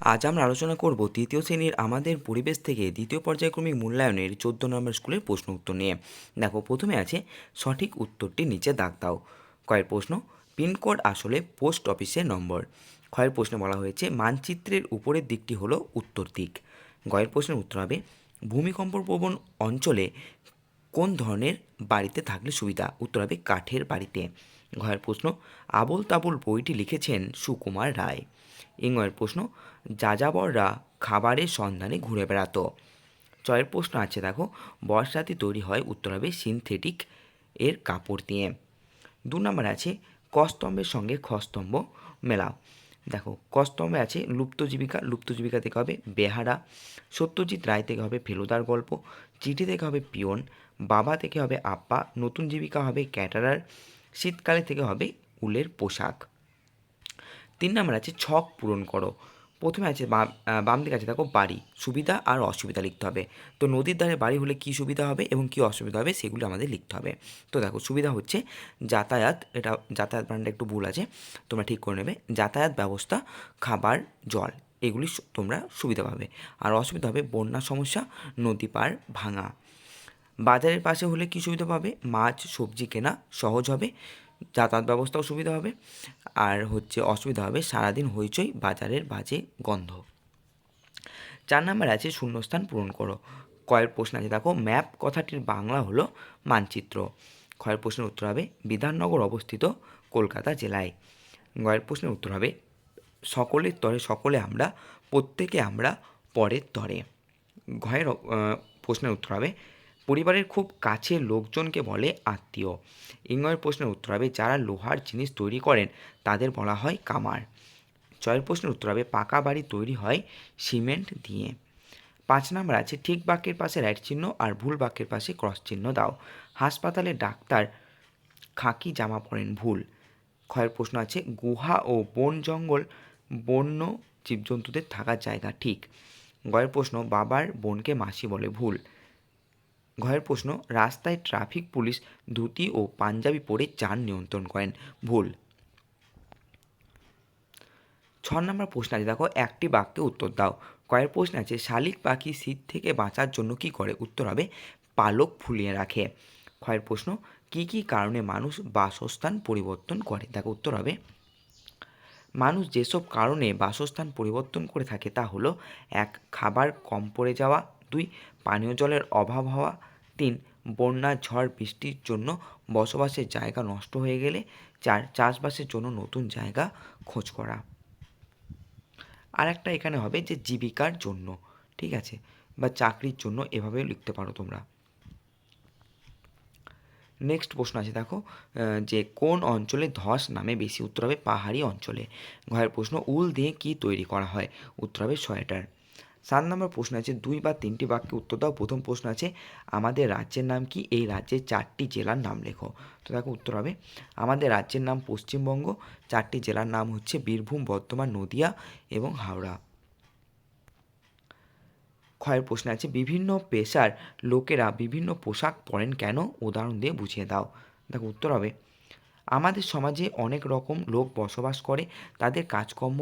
আজ আমরা আলোচনা করব তৃতীয় শ্রেণির আমাদের পরিবেশ থেকে দ্বিতীয় পর্যায়ক্রমিক মূল্যায়নের চোদ্দ নম্বর স্কুলের প্রশ্ন উত্তর নিয়ে। দেখো, প্রথমে আছে, সঠিক উত্তরটি নিচে দাগ দাও। কয়ের প্রশ্ন পিনকোড আসলে পোস্ট অফিসের নম্বর। ক্ষয়ের প্রশ্নে বলা হয়েছে, মানচিত্রের উপরের দিকটি হলো উত্তর দিক। গয়ের প্রশ্নের উত্তর হবে, ভূমিকম্প প্রবণ অঞ্চলে কোন ধরনের বাড়িতে থাকলে সুবিধা? উত্তর হবে, কাঠের বাড়িতে। ঘয়ের প্রশ্ন আবল তাবল বইটি লিখেছেন সুকুমার রায়। ইংয়ের প্রশ্ন, যাযাবররা খাবারের সন্ধানে ঘুরে বেড়াতো। চয়ের প্রশ্ন আছে, দেখো, বর্ষাতে তৈরি হয় উত্তর হবে সিনথেটিক এর কাপড় দিয়ে। দু নম্বর আছে, কস্তম্ভের সঙ্গে খস্তম্ভ মেলাও দেখো, কস্তম্ভে আছে লুপ্ত জীবিকা লুপ্ত জীবিকা থেকে হবে বেহারা, সত্যজিৎ রায় থেকে হবে ফেলুদার গল্প, চিঠি থেকে হবে পিয়ন, বাবা থেকে হবে আপ্পা নতুন জীবিকা হবে ক্যাটারার, শীতকালে থেকে হবে উলের পোশাক। তিন নম্বর আছে ছক পূরণ করো। প্রথমে আছে বাম বাম দিকে আছে দেখো বাড়ি, সুবিধা আর অসুবিধা লিখতে হবে। তো নদীর ধারে বাড়ি হলে কী সুবিধা হবে এবং কী অসুবিধা হবে সেগুলো আমাদের লিখতে হবে। তো দেখো সুবিধা হচ্ছে যাতায়াত, এটা যাতায়াত বানানটা একটু ভুল আছে, তোমরা ঠিক করে নেবে। যাতায়াত ব্যবস্থা, খাবার, জল, এগুলি তোমরা সুবিধা পাবে। আর অসুবিধা হবে বন্যা সমস্যা, নদী পার ভাঙা। বাজারের পাশে হলে কী সুবিধা পাবে? মাছ, সবজি কেনা সহজ হবে, যাতায়াত ব্যবস্থাও সুবিধা হবে। আর হচ্ছে অসুবিধা হবে সারাদিন হইচই, বাজারের বাজে গন্ধ। চার নাম্বার আছে, শূন্যস্থান পূরণ করো। কয়ের প্রশ্ন আছে, দেখো, ম্যাপ কথাটির বাংলা হলো মানচিত্র। ক্ষয়ের প্রশ্নের উত্তর হবে, বিধাননগর অবস্থিত কলকাতা জেলায়। গয়ের প্রশ্নের উত্তর হবে, সকলের তরে সকলে আমরা, প্রত্যেকে আমরা পরের তরে। ঘয়ের প্রশ্নের উত্তর হবে পরিবারের খুব কাছের লোকজনকে বলে আত্মীয়। ইংয়ের প্রশ্নের উত্তর হবে, যারা লোহার জিনিস তৈরি করেন, তাদের বলা হয় কামার। ছয়ের প্রশ্নের উত্তর হবে, পাকা বাড়ি তৈরি হয় সিমেন্ট দিয়ে। পাঁচ নাম্বার আছে, ঠিক বাক্যের পাশে রাইট চিহ্ন আর ভুল বাক্যের পাশে ক্রস চিহ্ন দাও। হাসপাতালে ডাক্তার খাকি জামা পরেন, ভুল। ক্ষয়ের প্রশ্ন আছে, গুহা ও বন জঙ্গল, বন্য জীবজন্তুদের থাকার জায়গা ঠিক। গয়ের প্রশ্ন, বাবার বোনকে মাসি বলে ভুল। ঘয়ের প্রশ্ন, রাস্তায় ট্রাফিক পুলিশ ধুতি ও পাঞ্জাবি পরে যান নিয়ন্ত্রণ করেন। ভুল। ছ নম্বর প্রশ্ন আছে, দেখো, একটি বাক্যে উত্তর দাও। কয়ের প্রশ্ন আছে, শালিক পাখি শীত থেকে বাঁচার জন্য কি করে? উত্তর হবে, পালক ফুলিয়ে রাখে। ক্ষয়ের প্রশ্ন, কি কি কারণে মানুষ বাসস্থান পরিবর্তন করে? দেখো, উত্তর হবে, মানুষ যেসব কারণে বাসস্থান পরিবর্তন করে থাকে তা হলো, এক, খাবার কম পড়ে যাওয়া দুই, পানীয় জলের অভাব হওয়া। তিন বন্যা ঝড়, বৃষ্টির জন্য বসবাসের জায়গা নষ্ট হয়ে গেলে। চার, চাষবাসের জন্য নতুন জায়গা খোঁজ করা। আর একটা এখানে হবে যে জীবিকার জন্য, ঠিক আছে? বা চাকরির জন্য এভাবেও লিখতে পারো তোমরা। নেক্সট প্রশ্ন আছে, দেখো যে কোন অঞ্চলে ধস নামে বেশি উত্তর হবে? পাহাড়ি অঞ্চলে। ঘরের প্রশ্ন, উল দিয়ে কি তৈরি করা হয়? উত্তর হবে সোয়েটার। সাত নম্বর প্রশ্ন আছে, দুই বা তিনটি বাক্যে উত্তর দাও। প্রথম প্রশ্ন আছে, আমাদের রাজ্যের নাম কি? এই রাজ্যের চারটি জেলার নাম লেখো। তো দেখো উত্তর হবে, আমাদের রাজ্যের নাম পশ্চিমবঙ্গ, চারটি জেলার নাম হচ্ছে বীরভূম, বর্ধমান, নদিয়া এবং হাওড়া। ক্ষয়ের প্রশ্ন আছে, বিভিন্ন পেশার লোকেরা বিভিন্ন পোশাক পরেন কেন? উদাহরণ দিয়ে বুঝিয়ে দাও। দেখো উত্তর হবে, আমাদের সমাজে অনেক রকম লোক বসবাস করে, তাদের কাজকর্ম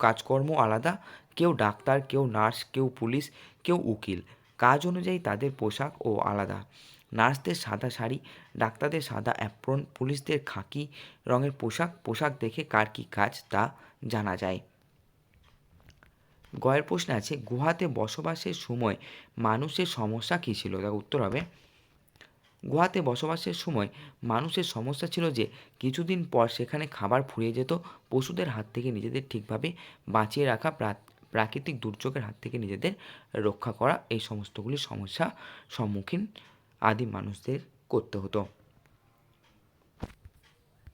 কাজকর্ম আলাদা কেউ ডাক্তার, কেউ নার্স, কেউ পুলিশ, কেউ উকিল। কাজ অনুযায়ী তাদের পোশাক ও আলাদা। নার্সদের সাদা শাড়ি, ডাক্তারদের সাদা অ্যাপ্রন, পুলিশদের খাকি রঙের পোশাক পোশাক দেখে কার কী কাজ তা জানা যায়। গয়ের প্রশ্নে আছে, গুহাতে বসবাসের সময় মানুষের সমস্যা কী ছিল? তার উত্তর হবে, গুহাতে বসবাসের সময় মানুষের সমস্যা ছিল যে, কিছুদিন পর সেখানে খাবার ফুরিয়ে যেত, পশুদের হাত থেকে নিজেদের ঠিকভাবে বাঁচিয়ে রাখা প্রাকৃতিক দুর্যোগের হাত থেকে নিজেদের রক্ষা করা এই সমস্তগুলি সমস্যা সম্মুখীন আদি মানুষদের করতে হতো।